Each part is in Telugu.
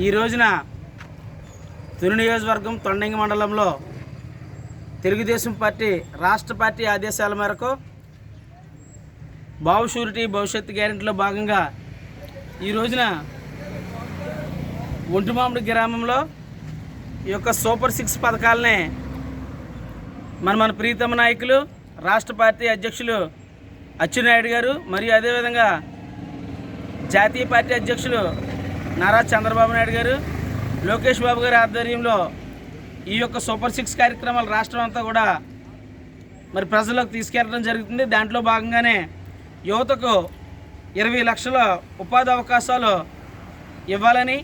ఈ రోజున తుని నియోజకవర్గం తొండంగి మండలంలో తెలుగుదేశం పార్టీ రాష్ట్ర పార్టీ ఆదేశాల మేరకు బావు షూరిటీ భవిష్యత్తు గ్యారెంటీలో భాగంగా ఈ రోజున ఒంటిమామిడి గ్రామంలో ఈ యొక్క సూపర్ సిక్స్ పథకాలని మన మన ప్రీతమ నాయకులు రాష్ట్ర పార్టీ అధ్యక్షులు అచ్చెన్నాయుడు గారు మరియు అదేవిధంగా జాతీయ పార్టీ అధ్యక్షులు నారా చంద్రబాబు నాయుడు గారు లోకేష్ బాబు గారి ఆధ్వర్యంలో ఈ యొక్క సూపర్ సిక్స్ కార్యక్రమాలు రాష్ట్రం అంతా కూడా మరి ప్రజలకు తీసుకెళ్ళడం జరుగుతుంది. దాంట్లో భాగంగానే యువతకు ఇరవై లక్షల ఉపాధి అవకాశాలు ఇవ్వాలని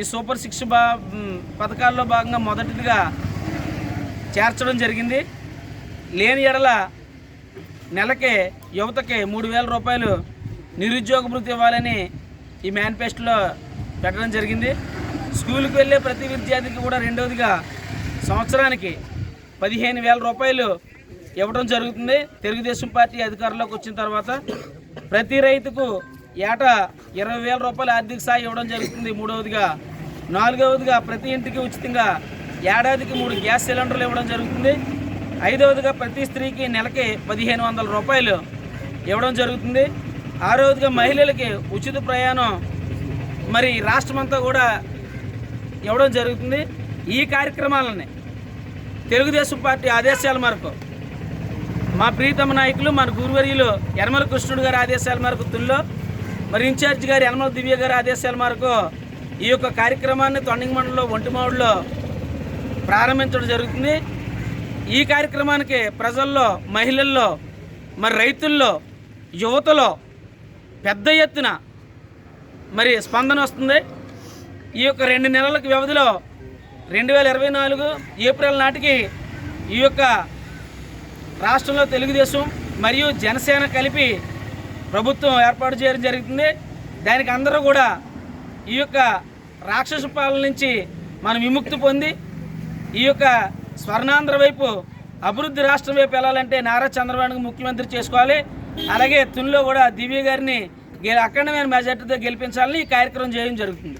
ఈ సూపర్ సిక్స్ బా పథకాల్లో భాగంగా మొదటిదిగా చేర్చడం జరిగింది. లేని ఎడల నెలకే యువతకి మూడు వేల రూపాయలు నిరుద్యోగ భృతి ఇవ్వాలని ఈ మేనిఫెస్టోలో పెట్టడం జరిగింది. స్కూల్కి వెళ్ళే ప్రతి విద్యార్థికి కూడా రెండవదిగా సంవత్సరానికి పదిహేను వేల రూపాయలు ఇవ్వడం జరుగుతుంది. తెలుగుదేశం పార్టీ అధికారంలోకి వచ్చిన తర్వాత ప్రతి రైతుకు ఏటా ఇరవై వేల రూపాయల ఆర్థిక సాయం ఇవ్వడం జరుగుతుంది. మూడవదిగా నాలుగవదిగా ప్రతి ఇంటికి ఉచితంగా ఏడాదికి మూడు గ్యాస్ సిలిండర్లు ఇవ్వడం జరుగుతుంది. ఐదవదిగా ప్రతి స్త్రీకి నెలకి పదిహేను వందల రూపాయలు ఇవ్వడం జరుగుతుంది. ఆరవదిగా మహిళలకి ఉచిత ప్రయాణం మరి రాష్ట్రమంతా కూడా ఇవ్వడం జరుగుతుంది. ఈ కార్యక్రమాలని తెలుగుదేశం పార్టీ ఆదేశాల మేరకు మా ప్రీతమ నాయకులు మన గురువర్యులు యనమల కృష్ణుడు గారి ఆదేశాల మేరకు తుల్లో మరి ఇన్ఛార్జ్ గారు యనమల దివ్య గారి ఆదేశాల మేరకు ఈ యొక్క కార్యక్రమాన్ని తొండంగి మండలంలో ఒంటిమావుడులో ప్రారంభించడం జరుగుతుంది. ఈ కార్యక్రమానికి ప్రజల్లో మహిళల్లో మరి రైతుల్లో యువతలో పెద్ద ఎత్తున మరి స్పందన వస్తుంది. ఈ యొక్క రెండు నెలలకు వ్యవధిలో రెండు వేల ఇరవై నాలుగు ఏప్రిల్ నాటికి ఈ యొక్క రాష్ట్రంలో తెలుగుదేశం మరియు జనసేన కలిపి ప్రభుత్వం ఏర్పాటు చేయడం జరుగుతుంది. దానికి అందరూ కూడా ఈ యొక్క రాక్షస పాలన నుంచి మనం విముక్తి పొంది ఈ యొక్క స్వర్ణాంధ్ర వైపు అభివృద్ధి రాష్ట్రం వైపు వెళ్ళాలంటే నారా చంద్రబాబు ముఖ్యమంత్రి చేసుకోవాలి. అలాగే తునిలో కూడా దివ్య గారిని అఖండమైన మెజార్టీతో గెలిపించాలని ఈ కార్యక్రమం చేయడం జరుగుతుంది.